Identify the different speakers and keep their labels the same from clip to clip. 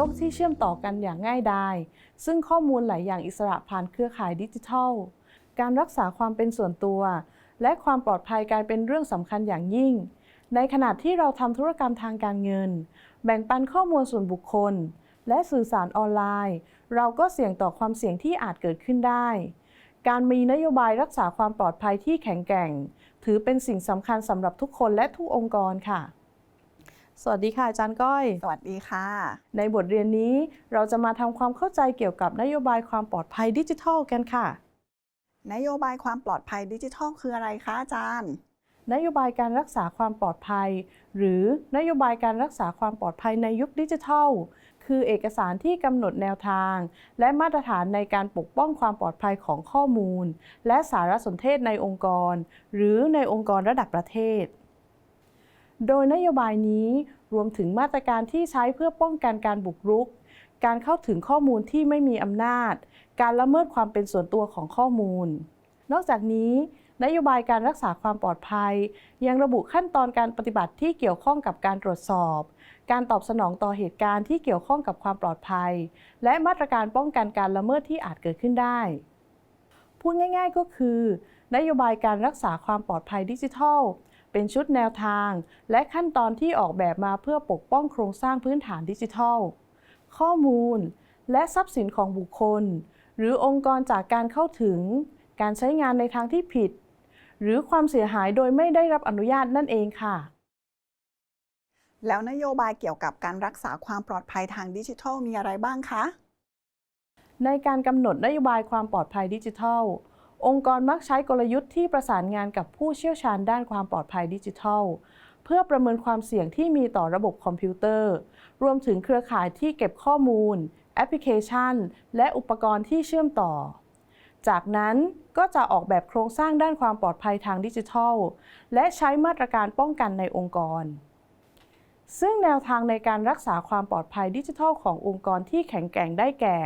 Speaker 1: ลกที่เชื่อมต่อกันอย่างง่ายดาย ซึ่งข้อมูลหลายอย่างอิสระผ่านเครือข่ายดิจิทัล การรักษาความเป็นส่วนตัว และความปลอดภัยกลายเป็นเรื่องสำคัญอย่างยิ่ง ในขณะที่เราทำธุรกรรมทางการเงิน แบ่งปันข้อมูลส่วนบุคคล และสื่อสารออนไลน์ เราก็เสี่ยงต่อความเสี่ยงที่อาจเกิดขึ้นได้ การมีนโยบายรักษาความปลอดภัยที่แข็งแกร่ง ถือเป็นสิ่งสำคัญสำหรับทุกคนและทุกองค์กรค่ะ สวัสดีค่ะอาจารย์ก้อย
Speaker 2: สวัสดีค่ะ
Speaker 1: ในบทเรียนนี้เราจะมาทำความเข้าใจเกี่ยวกับนโยบายความปลอดภัยดิจิทัลกันค่ะ
Speaker 2: นโยบายความปลอดภัยดิจิทัลคืออะไรคะอาจารย์
Speaker 1: นโยบายการรักษาความปลอดภัย หรือนโยบายการรักษาความปลอดภัยในยุคดิจิทัล คือเอกสารที่กำหนดแนวทาง และมาตรฐานในการปกป้องความปลอดภัยของข้อมูล และสารสนเทศในองค์กร หรือในองค์กรระดับประเทศ โดยนโยบายนี้รวมถึงมาตรการที่ใช้เพื่อป้องกันการบุกรุก การเข้าถึงข้อมูลที่ไม่มีอำนาจ การละเมิดความเป็นส่วนตัวของข้อมูล นอกจากนี้ นโยบายการรักษาความปลอดภัย ยังระบุขั้นตอนการปฏิบัติที่เกี่ยวข้องกับการตรวจสอบ การตอบสนองต่อเหตุการณ์ที่เกี่ยวข้องกับความปลอดภัย และมาตรการป้องกันการละเมิดที่อาจเกิดขึ้นได้ พูดง่าย ๆ ก็คือ นโยบายการรักษาความปลอดภัยดิจิทัล เป็นชุดแนวทาง และขั้นตอนที่ออกแบบมาเพื่อปกป้องโครงสร้างพื้นฐานดิจิทัล ข้อมูล และทรัพย์สินของบุคคล หรือองค์กรจากการเข้าถึง การใช้งานในทางที่ผิด หรือความเสียหายโดยไม่ได้รับอนุญาตนั่นเองค่ะ
Speaker 2: แล้วนโยบายเกี่ยวกับการรักษาความปลอดภัยทางดิจิทัลมีอะไรบ้างคะ
Speaker 1: ในการกำหนดนโยบายความปลอดภัยดิจิทัล องค์กรมักใช้กลยุทธ์ที่ประสานงานกับผู้เชี่ยวชาญด้านความปลอดภัยดิจิทัล เพื่อประเมินความเสี่ยงที่มีต่อระบบคอมพิวเตอร์ รวมถึงเครือข่ายที่เก็บข้อมูล แอปพลิเคชัน และอุปกรณ์ที่เชื่อมต่อ จากนั้นก็จะออกแบบโครงสร้างด้านความปลอดภัยทางดิจิทัล และใช้มาตรการป้องกันในองค์กร ซึ่งแนวทางในการรักษาความปลอดภัยดิจิทัลขององค์กรที่แข็งแกร่งได้แก่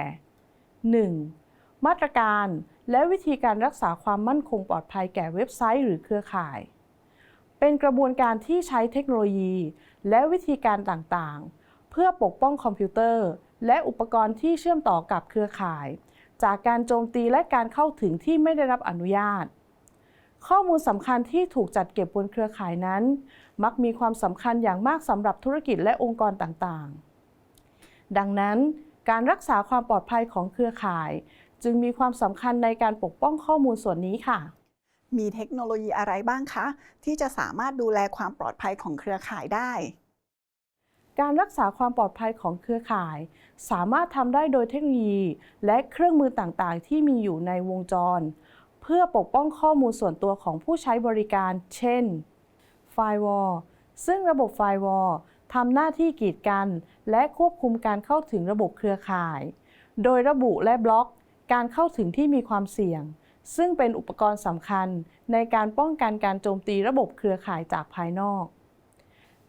Speaker 1: 1. มาตรการ และวิธีการรักษาความมั่นคงปลอดภัยแก่เว็บไซต์หรือเครือข่าย เป็นกระบวนการที่ใช้เทคโนโลยี และวิธีการต่างๆ เพื่อปกป้องคอมพิวเตอร์ และอุปกรณ์ที่เชื่อมต่อกับเครือข่าย จากการโจมตีและการเข้าถึงที่ไม่ได้รับอนุญาต ข้อมูลสำคัญที่ถูกจัดเก็บบนเครือข่ายนั้น มักมีความสำคัญอย่างมากสำหรับธุรกิจและองค์กรต่างๆ ดังนั้นการรักษาความปลอดภัยของเครือข่าย จึงมีความสำคัญในการปกป้องข้อมูลส่วนนี้ค่ะ
Speaker 2: มีเทคโนโลยีอะไรบ้างคะ ที่จะสามารถดูแลความปลอดภัยของเครือข่ายได้
Speaker 1: การรักษาความปลอดภัยของเครือข่าย สามารถทำได้โดยเทคโนโลยี และเครื่องมือต่างๆ ที่มีอยู่ในวงจร เพื่อปกป้องข้อมูลส่วนตัวของผู้ใช้บริการ เช่น Firewall ซึ่งระบบ Firewall ทำหน้าที่กีดกัน และควบคุมการเข้าถึงระบบเครือข่าย โดยระบุและบล็อก การเข้าถึงที่มีความเสี่ยง ซึ่งเป็นอุปกรณ์สำคัญในการป้องกันการโจมตีระบบเครือข่ายจากภายนอก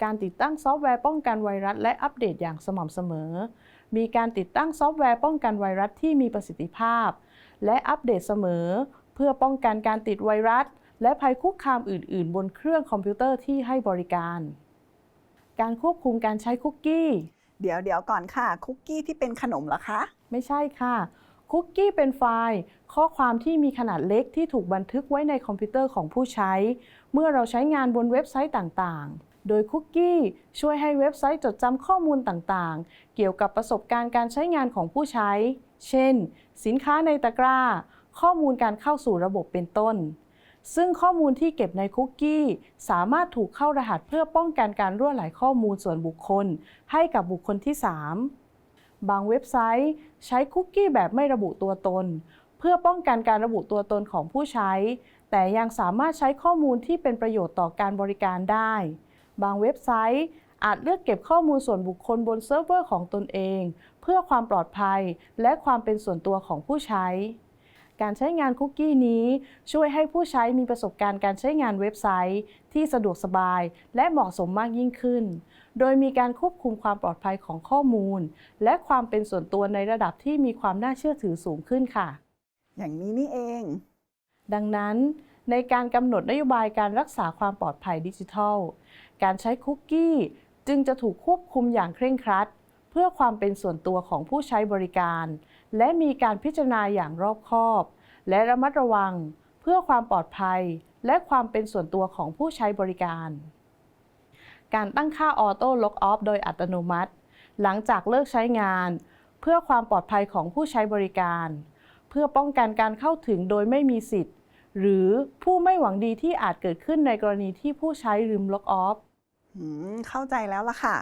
Speaker 1: การติดตั้งซอฟต์แวร์ป้องกันไวรัส และอัปเดตอย่างสม่ำเสมอ มีการติดตั้งซอฟต์แวร์ป้องกันไวรัสที่มีประสิทธิภาพ และอัปเดตเสมอ เพื่อป้องกันการติดไวรัส และภัยคุกคามอื่น ๆ บนเครื่องคอมพิวเตอร์ที่ให้บริการ การควบคุมการใช้คุกกี้
Speaker 2: เดี๋ยวเดี๋ยวก่อนค่ะ คุกกี้ที่เป็นขนมเหรอคะ
Speaker 1: ไม่ใช่ค่ะ คุกกี้เป็นไฟล์ข้อความที่มีขนาดเล็กที่ถูกบันทึกไว้ในคอมพิวเตอร์ของผู้ใช้ เมื่อเราใช้งานบนเว็บไซต์ต่างๆ โดยคุกกี้ช่วยให้เว็บไซต์จดจำข้อมูลต่างๆ เกี่ยวกับประสบการณ์การใช้งานของผู้ใช้ เช่น สินค้าในตะกร้า ข้อมูลการเข้าสู่ระบบเป็นต้น ซึ่งข้อมูลที่เก็บในคุกกี้ สามารถถูกเข้ารหัสเพื่อป้องกันการรั่วไหลข้อมูลส่วนบุคคล ให้กับบุคคลที่ 3 บางเว็บไซต์ ใช้คุกกี้แบบไม่ระบุตัวตน เพื่อป้องกันการระบุตัวตนของผู้ใช้ แต่ยังสามารถใช้ข้อมูลที่เป็นประโยชน์ต่อการบริการได้ บางเว็บไซต์อาจเลือกเก็บข้อมูลส่วนบุคคลบนเซิร์ฟเวอร์ของตนเอง เพื่อความปลอดภัยและความเป็นส่วนตัวของผู้ใช้ การใช้งานคุกกี้นี้ช่วยให้ผู้ใช้มีประสบการณ์การใช้งานเว็บไซต์ ที่สะดวกสบาย และเหมาะสมมากยิ่งขึ้น โดยมีการควบคุมความปลอดภัยของข้อมูล และความเป็นส่วนตัวในระดับที่มีความน่าเชื่อถือสูงขึ้นค่ะ
Speaker 2: อย่างนี้นี่เอง
Speaker 1: ดังนั้น ในการกำหนดนโยบายการรักษาความปลอดภัยดิจิทัล การใช้คุกกี้ จึงจะถูกควบคุมอย่างเคร่งครัดพื่อความเป็นส่วนตัวของผู้ใช้บริการ และมีการพิจารณาอย่างรอบคอบ และระมัดระวังเพื่อความปลอดภัย และความเป็นส่วนตัวของผู้ใช้บริการ การตั้งค่าออโต้ล็อกออฟโดยอัตโนมัติ หลังจากเลิกใช้งาน เพื่อความปลอดภัยของผู้ใช้บริการ เพื่อป้องกันการเข้าถึงโดยไม่มีสิทธิ์ หรือผู้ไม่หวังดีที่อาจเกิดขึ้นในกรณีที่ผู้ใช้ลืมล็อกออฟ
Speaker 2: เข้าใจแล้วล่ะค่ะ